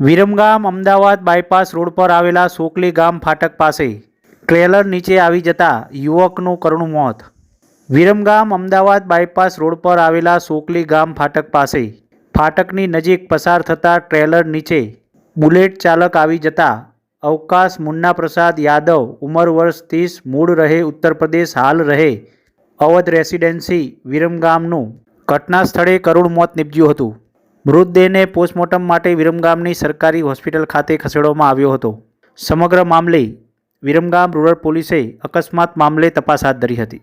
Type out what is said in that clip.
Viramgam Ahmedabad bypass road પર આવેલા સોકલી ગામ ફાટક પાસે ટ્રેલર નીચે આવી જતા યુવકનું કરુણ મોત. વિરમગામ અમદાવાદ બાયપાસ રોડ પર આવેલા સોકલી ગામ ફાટક પાસે ફાટકની નજીક પસાર થતા ટ્રેલર નીચે બુલેટ ચાલક આવી જતા અવકાશ મુન્ના પ્રસાદ યાદવ ઉંમર વર્ષ ત્રીસ, મૂળ રહે ઉત્તર પ્રદેશ, હાલ રહે અવધ રેસિડેન્સી વિરમગામનું. ઘટના સ્થળે કરુણ મોત નીપજ્યું હતું. મૃતદેહને પોસ્ટમોર્ટમ માટે વિરમગામની સરકારી હોસ્પિટલ ખાતે ખસેડવામાં આવ્યો હતો. સમગ્ર મામલે વિરમગામ રૂરલ પોલીસે અકસ્માત મામલે તપાસ હાથ ધરી હતી.